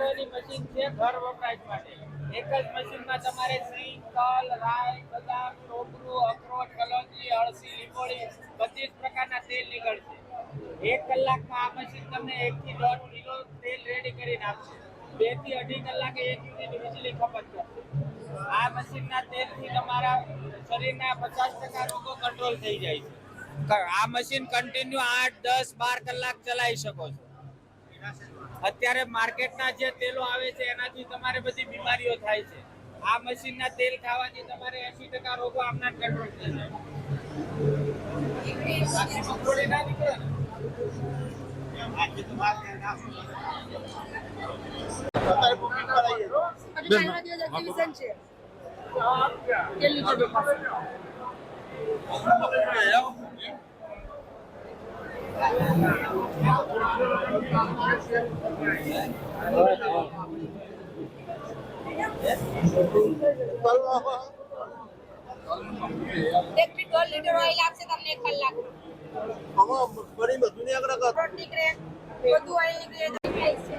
પીગાડવાની machine છે, ઘર વપરાશ માટે. એક જ મશીનમાં તમારે સિંગ રાઈ, બદામ ટોપરું અખરોટ, કલોંજી, અળસી, લીંબોળી બધી પ્રકારના તેલ નીકળશે. એક કલાકમાં આ મશીન તમને એક થી દોઢ કિલો તેલ રેડી કરીને આપશે. બેથી અઢી કલાકે એક યુનિટ વીજળી ખપત કરશે. આ મશીનના તેલથી તમારા શરીરના પચાસ ટકા રોગો કંટ્રોલ થઈ જાય છે. આ મશીન કન્ટિન્યુ આઠ, દસ, બાર કલાક ચલાવી શકો છો. અત્યારે માર્કેટના જે તેલો આવે છે એનાથી તમારે બધી બીમારીઓ થાય છે. આ મશીનના તેલ ખાવાથી તમારે 80% ટકા રોગો આપના કંટ્રોલ થઈ જાય ના નીકળે અત્યારે બુકિંગ કરાવીએ હજુ કાલના દિવસ એક્ઝિબિશન છે? થી દોઢ લીટર ઓઇલ આપશે તમને એક કલાક આમાં મગફળીમાં દુનિયા આગળ આગળ અખરોટ નીકળે બધું ઓઇલ નીકળે price છે